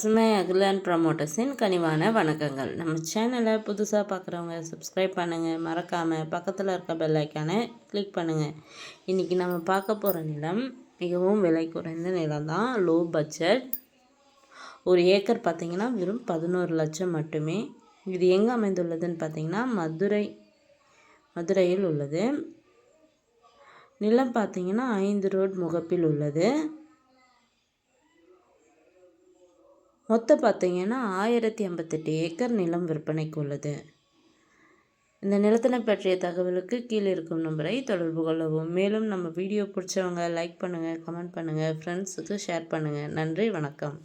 பசுமை அகிலான் ப்ரமோட்டர்ஸின் கனிவான வணக்கங்கள். நம்ம சேனலை புதுசாக பார்க்குறவங்க சப்ஸ்கிரைப் பண்ணுங்கள் மறக்காமல் பக்கத்தில் இருக்க பெல் கிளிக் பண்ணுங்கள் இன்றைக்கி நம்ம பார்க்க போகிற நிலம் மிகவும் விலை குறைந்த நிலம் தான். லோ பட்ஜெட் ஒரு ஏக்கர் பார்த்திங்கன்னா வெறும் பதினோரு லட்சம் மட்டுமே. இது எங்கே அமைந்துள்ளதுன்னு பார்த்தீங்கன்னா மதுரை மதுரையில் உள்ளது. நிலம் பார்த்தீங்கன்னா ஐந்து ரோட் முகப்பில் உள்ளது. மொத்தம் பார்த்தீங்கன்னா ஆயிரத்தி ஐம்பத்தெட்டு ஏக்கர் நிலம் விற்பனைக்கு உள்ளது. இந்த நிலத்தினை பற்றிய தகவலுக்கு கீழே இருக்கும் நம்பரை தொடர்பு கொள்ளவும். மேலும் நம்ம வீடியோ பிடிச்சவங்க லைக் பண்ணுங்கள் கமெண்ட் பண்ணுங்கள் ஃப்ரெண்ட்ஸுக்கு ஷேர் பண்ணுங்கள் நன்றி வணக்கம்.